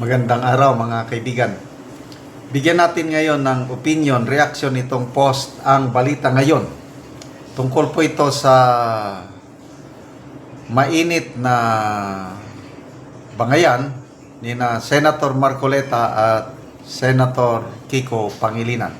Magandang araw mga kaibigan. Bigyan natin ngayon ng opinion, reaction itong post ang balita ngayon. Tungkol po ito sa mainit na bangayan ni na Senator Marcoleta at Senator Kiko Pangilinan.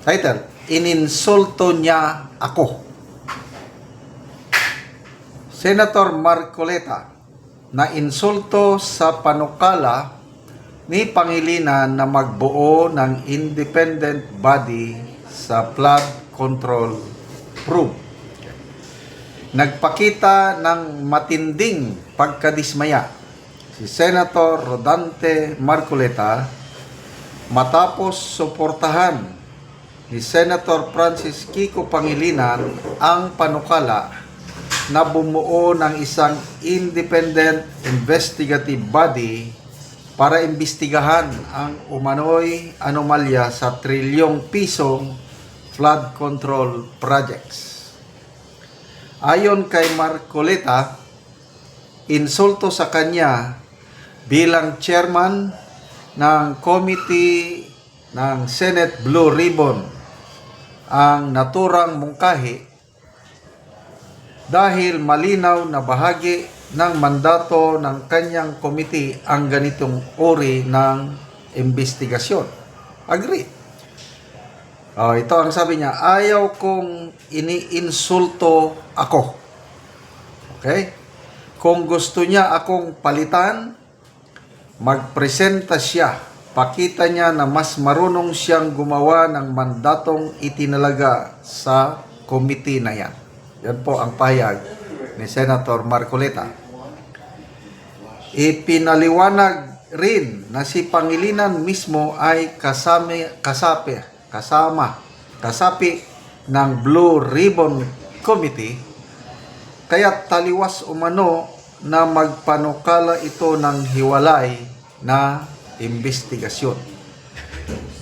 Title, Ininsulto niya ako. Senator Marcoleta na insulto sa panukala ni Pangilinan na magbuo ng independent body sa flood control probe. Nagpakita ng matinding pagkadismaya si Senator Rodante Marcoleta matapos suportahan ni Senator Francis Kiko Pangilinan ang panukala na bumuo ng isang independent investigative body para imbestigahan ang umano'y anomalya sa trilyong pisong flood control projects. Ayon kay Marcoleta, insulto sa kanya bilang chairman ng committee ng Senate Blue Ribbon ang naturang mungkahi dahil malinaw na bahagi ng mandato ng kanyang committee ang ganitong uri ng investigasyon. Agree. Oh, ito ang sabi niya, ayaw kong iniinsulto ako. Okay? Kung gusto niya akong palitan, magpresenta siya. Pakita niya na mas marunong siyang gumawa ng mandatong itinalaga sa committee na yan. Yan po ang pahayag ni Senator Marcoleta. Ipinaliwanag rin na si Pangilinan mismo ay kasami, kasapi, kasama, kasapi ng Blue Ribbon Committee kaya taliwas umano na magpanukala ito ng hiwalay na investigasyon.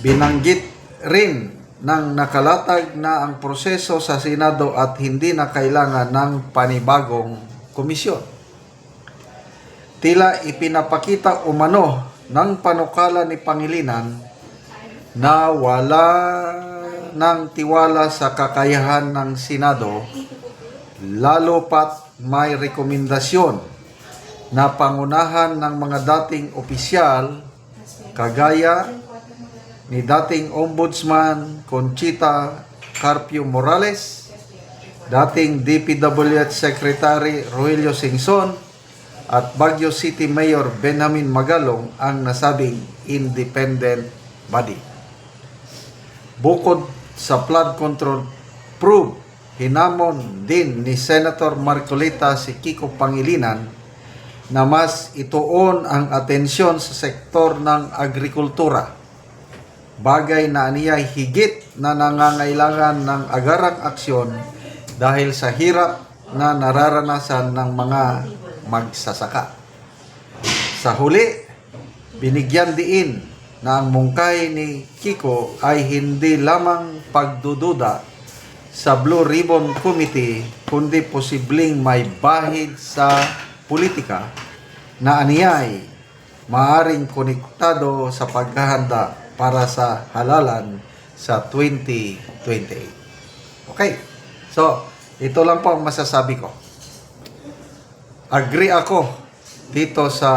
Binanggit rin ng nakalatag na ang proseso sa Senado at hindi na kailangan ng panibagong komisyon. Tila ipinapakita umano ng panukala ni Pangilinan na wala ng tiwala sa kakayahan ng Senado lalo pat may rekomendasyon na pangunahan ng mga dating opisyal kagaya ni dating Ombudsman Conchita Carpio Morales, dating DPWH Secretary Rogelio Singson, at Baguio City Mayor Benjamin Magalong ang nasabing independent body. Bukod sa flood control probe, hinamon din ni Senator Marcolita si Kiko Pangilinan na mas ituon ang atensyon sa sektor ng agrikultura bagay na aniyay higit na nangangailangan ng agarang aksyon dahil sa hirap na nararanasan ng mga magsasaka. Sa huli, binigyan diin na ang mungkay ni Kiko ay hindi lamang pagdududa sa Blue Ribbon Committee kundi posibleng may bahid sa politika na aniyay maaring konektado sa paghahanda para sa halalan sa 2028. Okay. So, ito lang po ang masasabi ko. Agree ako dito sa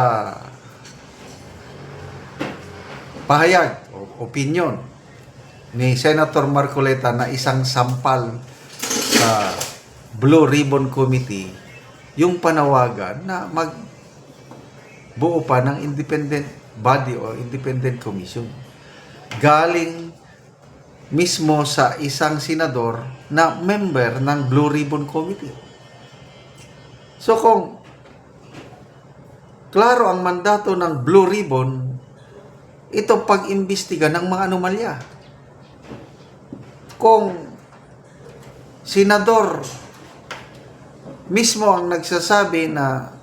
pahayag o opinion ni Senator Marcoleta na isang sampal sa Blue Ribbon Committee yung panawagan na mag buo pa ng independent body o independent commission galing mismo sa isang senador na member ng Blue Ribbon Committee. So kung klaro ang mandato ng Blue Ribbon, ito pag-imbestiga ng mga anomalya. Kung senador mismo ang nagsasabi na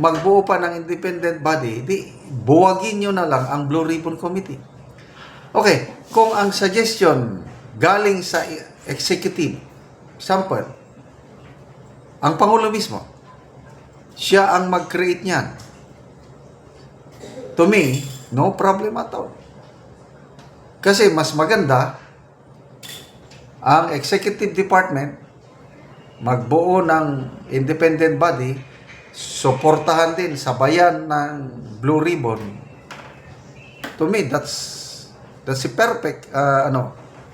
magbuo pa ng independent body, di buwagin nyo na lang ang Blue Ribbon Committee. Okay, kung ang suggestion galing sa executive, sample, ang Pangulo mismo, siya ang mag-create niyan. to me, no problem at all. Kasi mas maganda ang executive department magbuo ng independent body, suportahan din sabayan ng Blue Ribbon. To me, that's that's a perfect uh, ano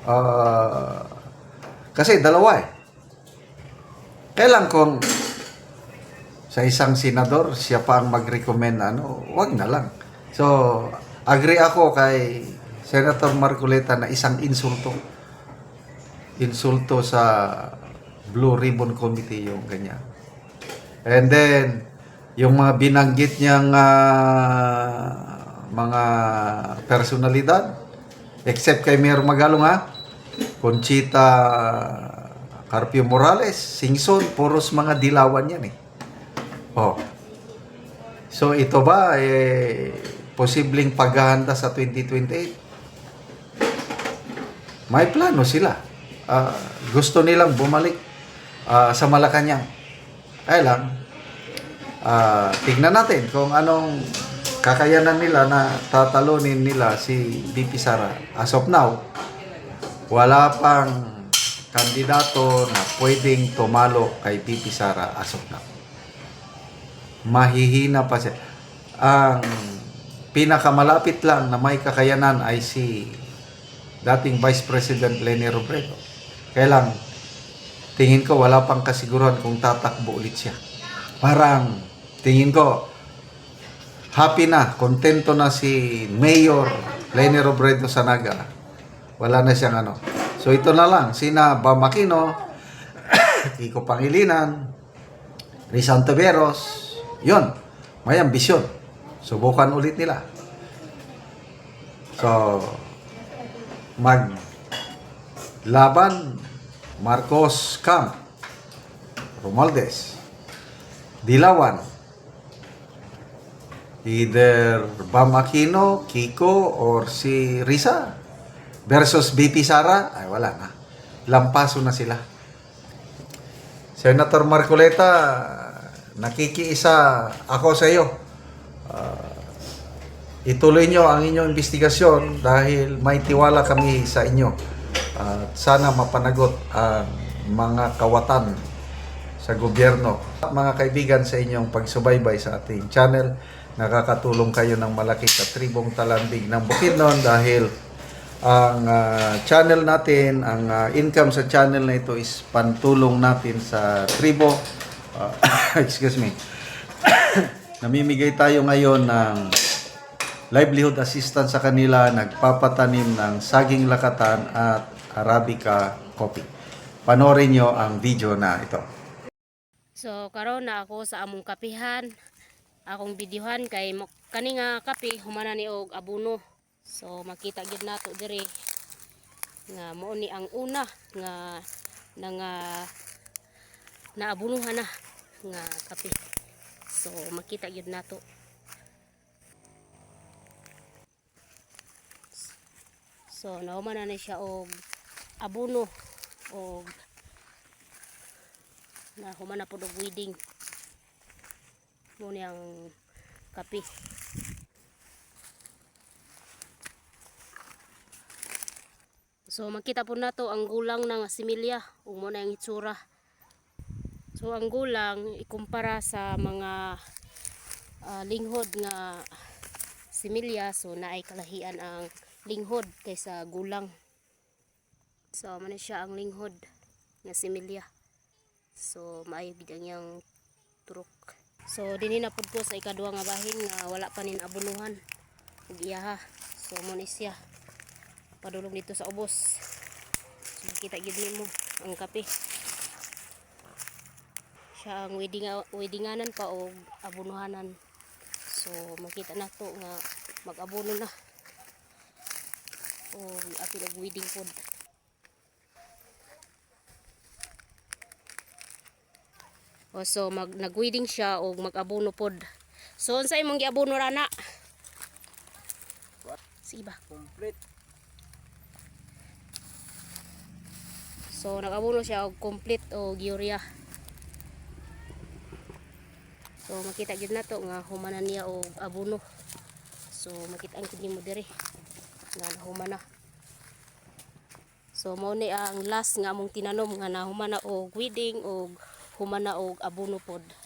uh, kasi dalawa eh. Kailan kung sa isang senador, siya pa ang mag-recommend ano, wag na lang. So, agree ako kay Senator Marcoleta na isang insulto. Insulto sa Blue Ribbon Committee yung ganyan. And then, yung mga binanggit niyang ah, mga personalidad, except kay Mayor Magalong ha, Conchita Carpio Morales, Singson, puros mga dilawan yan eh. Oh. So ito ba eh posibleng paghahanda sa 2028? May plano sila. Ah, gusto nilang bumalik ah, sa Malacanang. Ay lang, ah, tignan natin kung anong kakayanan nila na tatalunin nila si BP Sara. As of now, wala pang kandidato na pwedeng tumalo kay BP Sara as of now mahihina pa siya. Ang pinakamalapit lang na may kakayanan ay si dating Vice President Leni Robredo. Kaya lang, tingin ko wala pang kasiguruhan kung tatakbo ulit siya. Parang, tingin ko, happy na, kontento na si Mayor Leni Robredo Sanaga. Wala na siyang ano. So ito na lang, sina Bamakino, Kiko Pangilinan, Rizal Taveros, yun, may ambisyon. Subukan ulit nila. So, mag laban Marcos Camp, Romualdez, Dilawan, either Bam Aquino, Kiko, or si Risa versus BP Sara, ay wala na. Lampaso na sila. Senator Marcoleta, nakikiisa ako sa iyo. Ah, ituloy nyo ang inyong investigasyon dahil may tiwala kami sa inyo. At sana mapanagot ang mga kawatan sa gobyerno. Mga kaibigan sa inyong pagsubaybay sa ating channel, nakakatulong kayo ng malaki sa tribong talandig ng Bukidnon dahil ang ah, channel natin, ang ah, income sa channel na ito is pantulong natin sa tribo. Ah, excuse me. Namimigay tayo ngayon ng livelihood assistance sa kanila, nagpapatanim ng saging lakatan at arabica coffee. Panorin nyo ang video na ito. So karon na ako sa among kapihan. Akong videohan kay kani nga kape humana ni og abuno. So makita gid nato diri nga mao ni ang una nga na nga naabunuhan na nga kape. So makita gid nato. So nauman na ni siya og abuno og na human na po og wedding mo niyang kape. So makita po nato ang gulang ng similya ug mo na yung itsura. So ang gulang ikumpara sa mga ah, linghod nga similya so naay kalahian ang linghod kaysa gulang so man siya ang linghod nga similya So, maayo gid ang iyang turok. So, dinhi na pud ko sa ikaduha nga bahin nga wala pa nin abunuhan. Ug iyaha. So, mo ni siya. Padulong dito sa ubos. So, makita gid nimo ang kape. Siya ang wedding weddinganan pa og abunuhanan. So, makita na to nga mag-abuno na. O atin og wedding food. O so mag nag-wedding siya o mag-abono pod. So unsa imong giabono rana? Sige ba? complete So nag-abono siya og complete o urea. So makita gid nato nga humanan niya og abono. So makita ang kini mo diri nga nahumana. So mao ni ang last nga among tinanom nga nahumana og weeding og humana og abono pod.